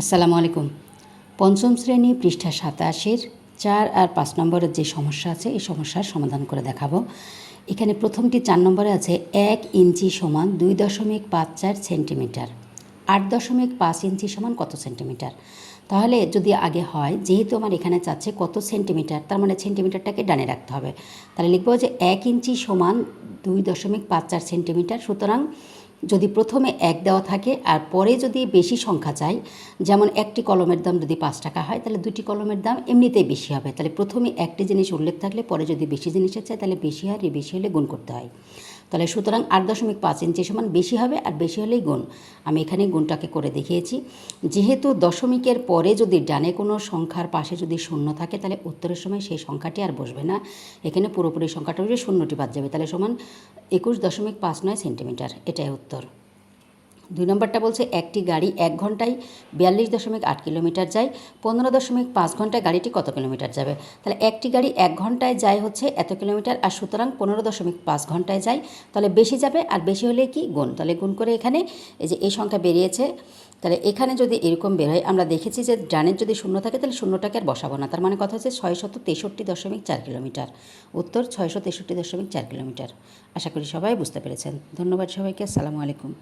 আসসালামু আলাইকুম। পঞ্চম শ্রেণি পৃষ্ঠা সাতাশের চার আর পাঁচ নম্বরের যে সমস্যা আছে, এই সমস্যার সমাধান করে দেখাবো। এখানে প্রথমটি চার নম্বরে আছে, এক ইঞ্চি সমান দুই দশমিক পাঁচ চার সেন্টিমিটার। আট দশমিক পাঁচ ইঞ্চি সমান কত সেন্টিমিটার? তাহলে যদি আগে হয়, যেহেতু আমার এখানে চাচ্ছে কত সেন্টিমিটার, তার মানে সেন্টিমিটারটাকে ডানে রাখতে হবে। তাহলে লিখব যে এক ইঞ্চি সমান দুই দশমিক পাঁচ চার সেন্টিমিটার, সুতরাং যদি প্রথমে এক দেওয়া থাকে আর পরে যদি বেশি সংখ্যা চাই, যেমন একটি কলমের দাম যদি পাঁচ টাকা হয়, তাহলে দুটি কলমের দাম এমনিতেই বেশি হবে। তাহলে প্রথমে একটি জিনিস উল্লেখ থাকলে পরে যদি বেশি জিনিসের চাই, তাহলে বেশি আর বেশি হলে গুণ করতে হয়। তাহলে সুতরাং আট দশমিক পাঁচ ইঞ্চি সমান বেশি হবে আর বেশি হলেই গুণ। আমি এখানে গুণটাকে করে দেখিয়েছি। যেহেতু দশমিকের পরে যদি ডানে কোনো সংখ্যার পাশে যদি শূন্য থাকে, তাহলে উত্তরের সময় সেই সংখ্যাটি আর বসবে না। এখানে পুরোপুরি সংখ্যাটা হচ্ছে শূন্যটি বাদ যাবে। তাহলে সমান একুশ দশমিক পাঁচ নয় সেন্টিমিটার। এটাই উত্তর। দুই নম্বরটা বলছে একটি গাড়ি এক ঘন্টায় বিয়াল্লিশ দশমিক আট কিলোমিটার যায়, পনেরো দশমিক পাঁচ ঘন্টায় গাড়িটি কত কিলোমিটার যাবে? তাহলে একটি গাড়ি এক ঘন্টায় যায় হচ্ছে এত কিলোমিটার আর সুতরাং পনেরো দশমিক পাঁচ ঘন্টায় যায়, তাহলে বেশি যাবে আর বেশি হলে কি গুণ? তাহলে গুণ করে এখানে এই যে এই সংখ্যা বেরিয়েছে, তাহলে এখানে যদি এরকম বের হয়, আমরা দেখেছি যে ডানের যদি শূন্য থাকে, তাহলে শূন্যটাকে আর বসাবো না। তার মানে কথা হচ্ছে ছয়শত তেষট্টি দশমিক চার কিলোমিটার। উত্তর ছয়শো তেষট্টি দশমিক চার কিলোমিটার। আশা করি সবাই বুঝতে পেরেছেন। ধন্যবাদ সবাইকে। আসসালামু আলাইকুম।